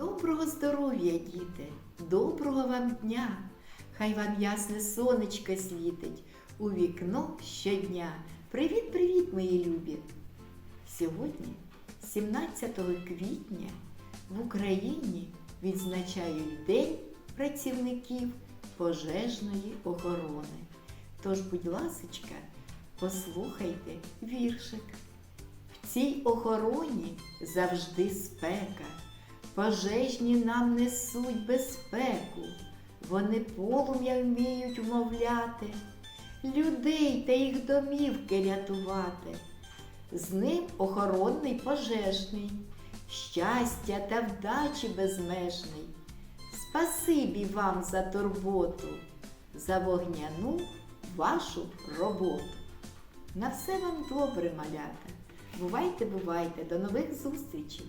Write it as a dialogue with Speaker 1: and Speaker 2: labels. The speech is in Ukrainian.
Speaker 1: Доброго здоров'я, діти! Доброго вам дня! Хай вам ясне сонечко світить у вікно щодня. Привіт-привіт, мої любі! Сьогодні, 17 квітня, в Україні відзначають День працівників пожежної охорони. Тож, будь ласочка, послухайте віршик. В цій охороні завжди спека. Пожежні нам несуть безпеку. Вони полум'я вміють вмовляти, людей та їх домівки рятувати. З ним охоронний пожежний, щастя та вдачі безмежний. Спасибі вам за турботу, за вогняну вашу роботу. На все вам добре, малята. Бувайте, бувайте, до нових зустрічей!